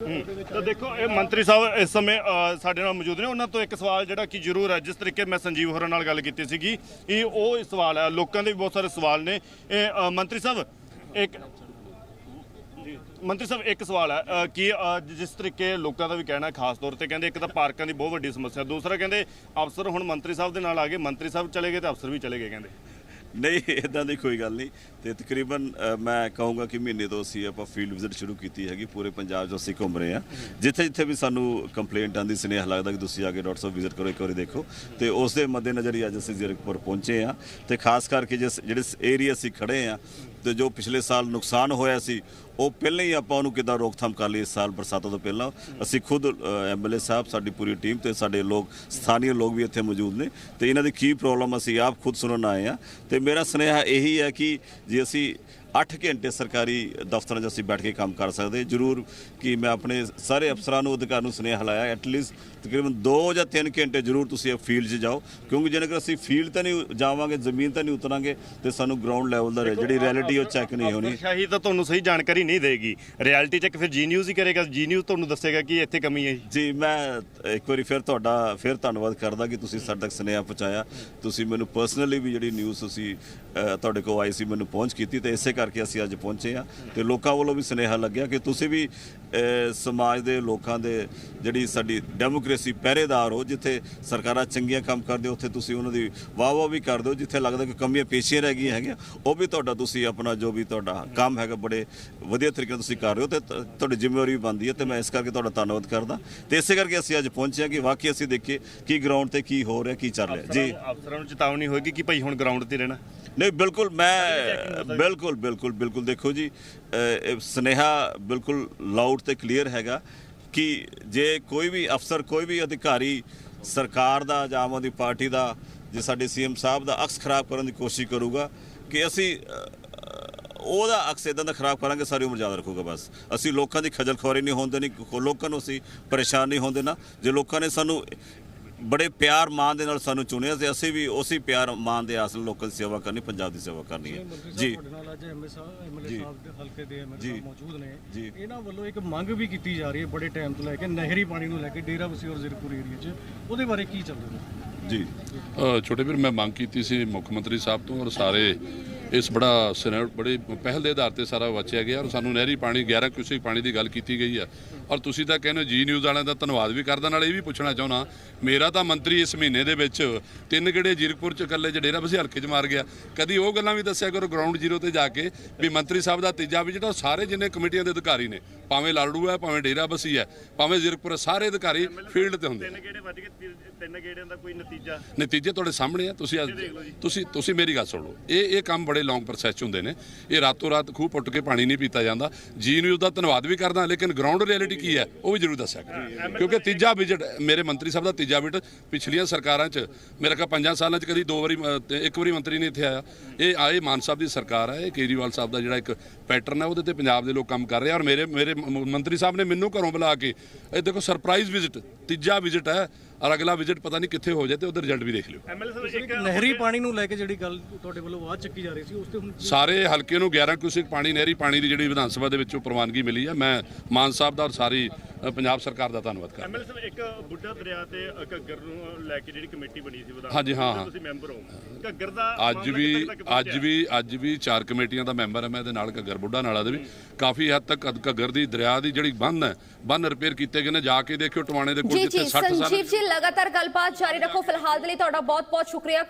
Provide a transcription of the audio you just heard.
ਤਾਂ ਦੇਖੋ ਇਹ ਮੰਤਰੀ ਸਾਹਿਬ ਇਸ ਸਮੇਂ ਸਾਡੇ ਨਾਲ ਮੌਜੂਦ ਨੇ। ਉਹਨਾਂ ਤੋਂ ਇੱਕ ਸਵਾਲ ਜਿਹੜਾ ਕਿ ਜ਼ਰੂਰ ਹੈ ਜਿਸ ਤਰੀਕੇ ਮੈਂ ਸੰਜੀਵ ਹੋਰਾਂ ਨਾਲ ਗੱਲ ਕੀਤੀ ਸੀਗੀ ਇਹ ਉਹ ਸਵਾਲ ਹੈ ਲੋਕਾਂ ਦੇ ਵੀ ਬਹੁਤ ਸਾਰੇ ਸਵਾਲ ਨੇ। ਇਹ ਮੰਤਰੀ ਸਾਹਿਬ ਇੱਕ ਜੀ, ਮੰਤਰੀ ਸਾਹਿਬ ਇੱਕ ਸਵਾਲ ਹੈ ਕਿ ਜਿਸ ਤਰੀਕੇ ਲੋਕਾਂ ਦਾ ਵੀ ਕਹਿਣਾ ਖਾਸ ਤੌਰ ਤੇ ਕਹਿੰਦੇ ਇੱਕ ਤਾਂ ਪਾਰਕਾਂ ਦੀ ਬਹੁਤ ਵੱਡੀ ਸਮੱਸਿਆ ਦੂਸਰਾ ਕਹਿੰਦੇ ਅਫਸਰ ਹੁਣ ਮੰਤਰੀ ਸਾਹਿਬ ਦੇ ਨਾਲ ਆ ਗਏ ਮੰਤਰੀ ਸਾਹਿਬ ਚਲੇ ਗਏ ਤੇ ਅਫਸਰ ਵੀ ਚਲੇ ਗਏ ਕਹਿੰਦੇ। ਨਹੀਂ ਇਦਾਂ ਦੀ ਕੋਈ ਗੱਲ ਨਹੀਂ। ਤੇ ਤਕਰੀਬਨ ਮੈਂ ਕਹੂੰਗਾ ਕਿ ਮਹੀਨੇ ਤੋਂ ਅਸੀਂ ਆਪਾਂ ਫੀਲਡ ਵਿਜ਼ਿਟ ਸ਼ੁਰੂ ਕੀਤੀ ਹੈਗੀ, ਪੂਰੇ ਪੰਜਾਬ 'ਚ ਅਸੀਂ ਘੁੰਮ ਰਹੇ ਹਾਂ। ਜਿੱਥੇ ਜਿੱਥੇ ਵੀ ਸਾਨੂੰ ਕੰਪਲੇਂਟ ਆਂਦੀ ਸੁਨੇਹਾ ਲੱਗਦਾ ਕਿ ਤੁਸੀਂ ਆ ਕੇ ਡਾਕਟਰ ਸਾਹਿਬ ਵਿਜ਼ਿਟ ਕਰੋ, ਇੱਕ ਵਾਰੀ ਦੇਖੋ। ਤੇ ਉਸ ਦੇ ਮੱਦੇਨਜ਼ਰ ਹੀ ਅੱਜ ਅਸੀਂ ਜ਼ੀਰਕਪੁਰ ਪਹੁੰਚੇ ਹਾਂ। ਤੇ ਖਾਸ ਕਰਕੇ ਜਿਸ, ਜਿਹੜੇ ਏਰੀਆ ਅਸੀਂ ਖੜੇ ਹਾਂ ਤੇ ਜੋ ਪਿਛਲੇ ਸਾਲ ਨੁਕਸਾਨ ਹੋਇਆ ਸੀ, ਉਹ ਪਹਿਲਾਂ ਹੀ ਆਪਾਂ ਉਹਨੂੰ ਕਿੱਦਾਂ ਰੋਕਥਾਮ ਕਰ ਲਈ ਇਸ ਸਾਲ ਬਰਸਾਤਾਂ ਤੋਂ ਪਹਿਲਾਂ। ਅਸੀਂ ਖੁਦ ਐਮਐਲਏ ਸਾਹਿਬ, ਸਾਡੀ ਪੂਰੀ ਟੀਮ ਤੇ ਸਾਡੇ ਲੋਕ ਸਥਾਨੀ ਲੋਕ ਵੀ ਇੱਥੇ ਮੌਜੂਦ ਨੇ ਤੇ ਇਹਨਾਂ ਦੀ ਕੀ ਪ੍ਰੋਬਲਮ ਅਸੀਂ ਆਪ ਖੁਦ ਸੁਣਨ ਆਏ ਆ ਤੇ ਮੇਰਾ ਸੁਨੇਹਾ ਇਹੀ ਹੈ ਕਿ ਜੇ ਅਸੀਂ 8 ਘੰਟੇ ਸਰਕਾਰੀ ਦਫ਼ਤਰਾਂ 'ਚ ਅਸੀਂ ਬੈਠ ਕੇ ਕੰਮ ਕਰ ਸਕਦੇ। ਜ਼ਰੂਰ ਕਿ ਮੈਂ ਆਪਣੇ ਸਾਰੇ ਅਫਸਰਾਂ ਨੂੰ ਅਧਿਕਾਰ ਨੂੰ ਸੁਨੇਹਾ ਲਾਇਆ ਐਟਲੀਸਟ ਤਕਰੀਬਨ 2 ਜਾਂ 3 ਘੰਟੇ ਜ਼ਰੂਰ ਤੁਸੀਂ ਫੀਲਡ 'ਚ ਜਾਓ। ਕਿਉਂਕਿ ਜੇਕਰ ਅਸੀਂ ਫੀਲਡ ਤੇ ਨਹੀਂ ਜਾਵਾਂਗੇ ਜ਼ਮੀਨ ਤੇ ਨਹੀਂ ਉਤਰਾਂਗੇ ਤੇ ਸਾਨੂੰ ਗਰਾਊਂਡ ਲੈਵਲ ਦਾ ਜਿਹੜੀ ਰਿਐਲਿਟੀ ਉਹ ਚੈੱਕ ਨਹੀਂ ਹੋਣੀ। ਸ਼ਾਹੀ ਤਾਂ ਤੁਹਾਨੂੰ ਸਹੀ ਜਾਣਕਾਰੀ ਨਹੀਂ ਦੇਗੀ। ਰਿਐਲਿਟੀ ਚੈੱਕ ਫਿਰ ਜੀ ਨਿਊਜ਼ ਹੀ ਕਰੇਗਾ। ਜੀ ਨਿਊਜ਼ ਤੁਹਾਨੂੰ ਦੱਸੇਗਾ ਕਿ ਇੱਥੇ ਕਮੀ ਹੈ। ਜੀ ਮੈਂ ਇੱਕ ਵਾਰੀ ਫਿਰ ਤੁਹਾਡਾ ਫਿਰ ਧੰਨਵਾਦ ਕਰਦਾ ਕਿ ਤੁਸੀਂ ਸਾਡੇ ਤੱਕ ਸੁਨੇਹਾ ਪਹੁੰਚਾਇਆ। ਤੁਸੀਂ ਮੈਨੂੰ ਪਰਸਨਲੀ ਵੀ ਜਿਹੜੀ ਨਿਊਜ਼ ਤੁਸੀਂ ਤੁਹਾਡੇ ਕੋਲ ਆਈ ਸੀ ਮੈਨੂੰ ਪਹੁੰਚ ਕੀਤੀ ਤੇ ਇਸੇ ਕਰਕੇ ਅਸੀਂ ਅੱਜ ਪਹੁੰਚੇ ਆ ਤੇ ਲੋਕਾਂ ਵੱਲੋਂ ਵੀ ਸੁਨੇਹਾ ਲੱਗਿਆ ਕਿ ਤੁਸੀਂ ਵੀ ਸਮਾਜ ਦੇ ਲੋਕਾਂ ਦੇ ਜਿਹੜੀ ਸਾਡੀ ਡੈਮੋਕ੍ਰੇਸੀ ਪਹਿਰੇਦਾਰ ਹੋ ਜਿੱਥੇ ਸਰਕਾਰਾਂ ਚੰਗੀਆਂ ਕੰਮ ਕਰਦੇ ਉੱਥੇ ਤੁਸੀਂ ਉਹਨਾਂ ਦੀ ਵਾਹ ਵਾਹ ਵੀ ਕਰ ਦਿਓ ਜਿੱਥੇ ਲੱਗਦਾ ਕਿ ਕਮੀਆਂ ਪੇਸ਼ੀਆਂ ਰਹਿ ਗਈਆਂ ਹੈਗੀਆਂ ਉਹ ਵੀ ਤੁਹਾਡਾ ਤੁਸੀਂ ਆਪਣਾ ਜੋ ਵੀ ਤੁਹਾਡਾ ਕੰਮ ਹੈਗਾ ਬੜੇ ਵਧੀਆ ਤਰੀਕੇ ਨਾਲ ਤੁਸੀਂ ਕਰ ਰਹੇ ਹੋ ਤੇ ਤੁਹਾਡੀ ਜ਼ਿੰਮੇਵਾਰੀ ਵੀ ਬਣਦੀ ਹੈ ਤੇ ਮੈਂ ਇਸ ਕਰਕੇ ਤੁਹਾਡਾ ਧੰਨਵਾਦ ਕਰਦਾ ਤੇ ਇਸੇ ਕਰਕੇ ਅਸੀਂ ਅੱਜ ਪਹੁੰਚੇ ਹਾਂ ਕਿ ਵਾਕਈ ਅਸੀਂ ਦੇਖੀਏ ਕਿ ਗਰਾਊਂਡ ਤੇ ਕੀ ਹੋ ਰਿਹਾ ਕੀ ਚੱਲ ਰਿਹਾ। ਜੀ। ਅਫਸਰਾਂ ਨੂੰ ਚੇਤਾਵਨੀ ਹੋਏਗੀ ਕਿ ਭਾਈ ਹੁਣ ਗਰਾਊਂਡ ਤੇ ਰਹਿਣਾ। ਨਹੀਂ ਬਿਲਕੁਲ ਮੈਂ ਬਿਲਕੁਲ ਬਿਲਕੁਲ ਬਿਲਕੁਲ ਦੇਖੋ ਜੀ ਅ, ਇਹ ਸੁਨੇਹਾ ਬਿਲਕੁਲ ਲਾਊਡ ਤੇ ਕਲੀਅਰ ਹੈਗਾ ਕਿ ਜੇ ਕੋਈ ਵੀ ਅਫਸਰ ਕੋਈ ਵੀ ਅਧਿਕਾਰੀ ਸਰਕਾਰ ਦਾ ਜਾਂ ਆਮ ਆਦਮੀ ਪਾਰਟੀ ਦਾ ਜੇ ਸਾਡੇ ਸੀਐਮ ਸਾਹਿਬ ਦਾ ਅਕਸ ਖਰਾਬ ਕਰਨ ਦੀ ਕੋਸ਼ਿਸ਼ ਕਰੂਗਾ ਕਿ ਅਸੀਂ ਉਹਦਾ ਅਕਸ ਇਦਾਂ ਦਾ ਖਰਾਬ ਕਰਾਂਗੇ ਸਾਰੀ ਉਮਰ ਯਾਦ ਰੱਖੂਗਾ ਬਸ। ਅਸੀਂ ਲੋਕਾਂ ਦੀ ਖਜਲ ਖੁਆਰੀ ਨਹੀਂ ਹੋਣ ਦੇਣੀ ਲੋਕਾਂ ਨੂੰ ਅਸੀਂ ਪਰੇਸ਼ਾਨ ਨਹੀਂ ਹੋਣ ਦੇਣਾ। ਜੇ ਲੋਕਾਂ ਨੇ ਸਾਨੂੰ ਬੜੇ ਪਿਆਰ ਮਾਣ ਦੇ ਨਾਲ ਸਾਨੂੰ ਚੁਣਿਆ ਤੇ ਅਸੀਂ ਵੀ ਉਸੇ ਪਿਆਰ ਮਾਣ ਦੇ ਆਸਲ ਲੋਕਾਂ ਦੀ ਸੇਵਾ ਕਰਨੀ ਪੰਜਾਬ ਦੀ ਸੇਵਾ ਕਰਨੀ ਹੈ। ਜੀ। ਤੁਹਾਡੇ ਨਾਲ ਅੱਜ ਐਮਐਲਏ। ਸਾਹਿਬ ਦੇ ਹਲਕੇ ਦੇ ਐਮਐਲਏ ਮੌਜੂਦ ਨੇ। ਜੀ। ਇਹਨਾਂ ਵੱਲੋਂ ਇੱਕ ਮੰਗ ਵੀ ਕੀਤੀ ਜਾ ਰਹੀ ਹੈ ਬੜੇ ਟਾਈਮ ਤੋਂ ਲੈ ਕੇ ਨਹਿਰੀ ਪਾਣੀ ਨੂੰ ਲੈ ਕੇ ਡੇਰਾ ਬਸੀ ਔਰ ਜ਼ੀਰਕਪੁਰ ਏਰੀਆ 'ਚ। ਉਹਦੇ ਬਾਰੇ ਕੀ ਚੱਲ ਰਿਹਾ? ਜੀ। ਅ, ਛੋਟੇ ਵੀਰ ਮੈਂ ਮੰਗ ਕੀਤੀ ਸੀ ਮੁੱਖ ਮੰਤਰੀ ਸਾਹਿਬ ਤੋਂ ਔਰ ਸਾਰੇ ਇਸ ਬੜਾ ਬੜੇ ਪਹਿਲ ਦੇ ਆਧਾਰ ਤੇ ਸਾਰਾ ਵਾਚਿਆ ਗਿਆ ਔਰ ਸਾਨੂੰ ਨਹਿਰੀ ਪਾਣੀ 11 ਕਿਊਸਿਕ ਪਾਣੀ ਦੀ ਗੱਲ ਕੀਤੀ ਗਈ ਹੈ। ਔਰ ਤੁਸੀਂ ਤਾਂ ਕਹਿੰਦੇ ਜੀ ਨਿਊਜ਼ ਵਾਲਿਆਂ ਦਾ ਧੰਨਵਾਦ ਵੀ ਕਰਦਾ ਨਾਲ ਇਹ ਵੀ ਪੁੱਛਣਾ ਚਾਹੁੰਦਾ ਮੇਰਾ ਤਾਂ ਮੰਤਰੀ ਇਸ ਮਹੀਨੇ ਦੇ ਵਿੱਚ ਤਿੰਨ ਗੇੜੇ ਜੀਰਕਪੁਰ ਚ ਇਕੱਲੇ ਚ ਡੇਰਾ ਬਸੀ ਹਲਕੇ ਚ ਮਾਰ ਗਿਆ। ਕਦੀ ਉਹ ਗੱਲਾਂ ਵੀ ਦੱਸਿਆ ਕਰੋ ਗਰਾਊਂਡ ਜ਼ੀਰੋ ਤੇ ਜਾ ਕੇ ਵੀ ਮੰਤਰੀ ਸਾਹਿਬ ਦਾ ਤੀਜਾ ਵੀ ਜਿਹੜਾ ਉਹ ਸਾਰੇ ਜਿੰਨੇ ਕਮੇਟੀਆਂ ਦੇ ਅਧਿਕਾਰੀ ਨੇ ਭਾਵੇਂ ਲਾਲੜੂ ਹੈ ਭਾਵੇਂ ਡੇਰਾ ਬਸੀ ਹੈ ਭਾਵੇਂ ਜ਼ੀਰਕਪੁਰ ਸਾਰੇ ਅਧਿਕਾਰੀ ਫੀਲਡ ਤੇ ਹੁੰਦੇ ਤਿੰਨ ਗੇੜੇ ਵੱਜ ਗਏ ਤਿੰਨ ਗੇੜਿਆਂ ਦਾ ਕੋਈ ਨਤੀਜਾ? ਨਤੀਜੇ ਤੁਹਾਡੇ ਸਾਹਮਣੇ ਆ ਤੁਸੀਂ ਤੁਸੀਂ ਤੁਸੀਂ ਮੇਰੀ ਗੱਲ ਸੁਣੋ ਇਹ ਇਹ ਕੰਮ ਬੜੇ ਲੌਂਗ ਪ੍ਰੋਸੈਸ 'ਚ ਹੁੰਦੇ ਨੇ। ਇਹ ਰਾਤੋਂ ਰਾਤ ਖੂਹ ਪੁੱਟ ਕੇ ਪਾਣੀ ਨਹੀਂ ਪੀਤਾ ਜਾਂਦਾ। ਜੀ ਨਿਊਜ਼ ਦਾ ਧੰਨਵਾਦ ਵੀ ਕਰਦਾ ਲੇਕਿਨ ਗਰਾਊਂਡ ਰਿਐਲਿਟੀ ਕੀ ਹੈ ਉਹ ਵੀ ਜ਼ਰੂਰ ਦੱਸਿਆ ਕਰੋ। ਕਿਉਂਕਿ ਤੀਜਾ ਵਿਜਿਟ ਮੇਰੇ ਮੰਤਰੀ ਸਾਹਿਬ ਦਾ ਤੀਜਾ ਵਿਜਿਟ ਪਿਛਲੀਆਂ ਸਰਕਾਰਾਂ 'ਚ ਮੇਰੇ ਖਿਆਲ ਪੰਜਾਂ ਸਾਲਾਂ 'ਚ ਕਦੀ ਦੋ ਵਾਰੀ ਇੱਕ ਵਾਰੀ ਮੰਤਰੀ ਨਹੀਂ ਇੱਥੇ ਆਇਆ। ਇਹ ਆਏ ਮਾਨ ਸਾਹਿਬ ਦੀ ਸਰਕਾਰ ਹੈ ਇਹ ਕੇਜਰੀਵਾਲ ਸਾਹਿਬ ਦਾ ਜਿਹੜਾ ਇੱਕ ਪੈਟਰਨ ਹੈ ਉਹਦੇ ਤੇ ਪੰਜਾਬ ਦੇ ਲੋਕ ਕੰਮ ਕਰ ਰਹੇ ਆ। ਔਰ ਮੇਰੇ ਮੇਰੇ ਮੰਤਰੀ ਸਾਹਿਬ ਨੇ ਮੈਨੂੰ ਘਰੋਂ ਬੁਲਾ ਕੇ ਇਹ ਦੇਖੋ ਸਰਪ੍ਰਾਈਜ਼ ਵਿਜ਼ਿਟ ਤੀਜਾ ਵਿਜ਼ਿਟ ਹੈ। ਔਰ ਅਗਲਾ ਵਿਜ਼ਿਟ ਪਤਾ ਨਹੀਂ ਕਿੱਥੇ ਹੋ ਜਾਏ ਤੇ ਉਹਦਾ ਰਿਜ਼ਲਟ ਵੀ ਦੇਖ ਲਿਓ। ਐਮਐਲਏ ਸਾਹਿਬ ਇੱਕ ਨਹਿਰੀ ਪਾਣੀ ਨੂੰ ਲੈ ਕੇ ਜਿਹੜੀ ਗੱਲ ਤੁਹਾਡੇ ਵੱਲੋਂ ਆਵਾਜ਼ ਚੱਕੀ ਜਾ ਰਹੀ ਸੀ ਉਸ ਤੇ ਹੁਣ ਸਾਰੇ ਹਲਕੇ ਨੂੰ 11 ਕਿਊਸਿਕ ਪਾਣੀ ਨਹਿਰੀ ਪਾਣੀ ਦੀ ਜਿਹੜੀ ਵਿਧਾਨ ਸਭਾ ਦੇ ਵਿੱਚੋਂ ਪ੍ਰਵਾਨਗੀ ਮਿਲੀ ਹੈ ਮੈਂ ਮਾਨ ਸਾਹਿਬ ਦਾ ਔਰ ਸਾਰੀ ਪੰਜਾਬ ਸਰਕਾਰ ਦਾ ਧੰਨਵਾਦ ਕਰਦਾ। ਐਮਐਲਏ ਸਾਹਿਬ ਇੱਕ ਬੁੱਢਾ ਦਰਿਆ ਤੇ ਘੱਗਰ ਨੂੰ ਲੈ ਕੇ ਜਿਹੜੀ ਕਮੇਟੀ ਬਣੀ ਸੀ ਵਿਧਾਨ ਹਾਂਜੀ, ਹਾਂ। ਤੁਸੀਂ ਮੈਂਬਰ ਹੋ ਘੱਗਰ ਦਾ ਅੱਜ ਵੀ? ਅੱਜ ਵੀ ਅੱਜ ਵੀ ਚਾਰ ਕਮੇਟੀਆਂ ਦਾ ਮੈਂਬਰ ਹਾਂ ਮੈਂ ਇਹਦੇ ਨਾਲ ਘੱਗਰ ਬੁੱਢਾ ਨਾਲਾ ਦੇ ਵੀ। ਕਾਫੀ ਹੱਦ ਤੱਕ ਘੱਗਰ ਦੀ ਦਰਿਆ ਦੀ ਜਿਹੜੀ ਬੰਨ ਹੈ ਬੰਨ ਰਿਪੇਅਰ ਕੀਤੇ ਗਏ ਨੇ ਜਾ ਕੇ ਦੇਖਿਓ ਟਵਾਣੇ ਦੇ ਕੋਲ ਜੀ ਜਿੱਥੇ ਜੀ 60 ਸਾਲ ਸੰਜੀਵ ਜੀ ਲਗਾਤਾਰ ਗੱਲਬਾਤ ਜਾਰੀ ਰੱਖੋ। ਫਿਲਹਾਲ ਦੇ ਲਈ ਤੁਹਾਡਾ ਬਹੁਤ ਬਹੁਤ ਸ਼ੁਕਰੀਆ